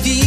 vivir.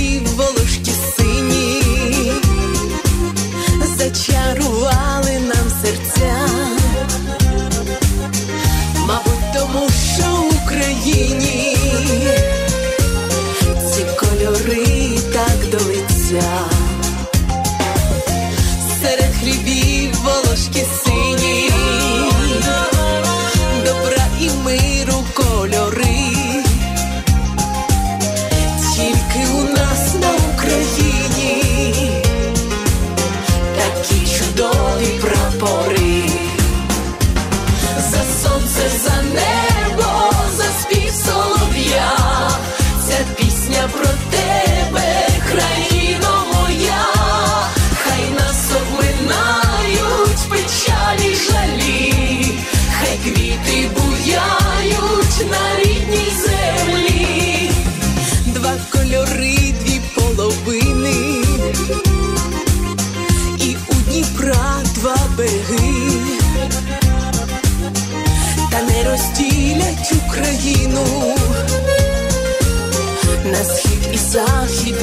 береги, та не розділять Україну на схід і захід.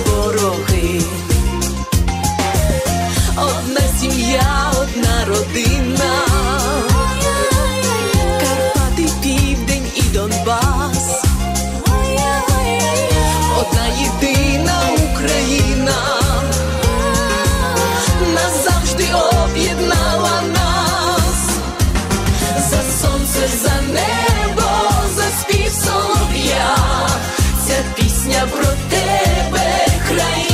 Ukraine.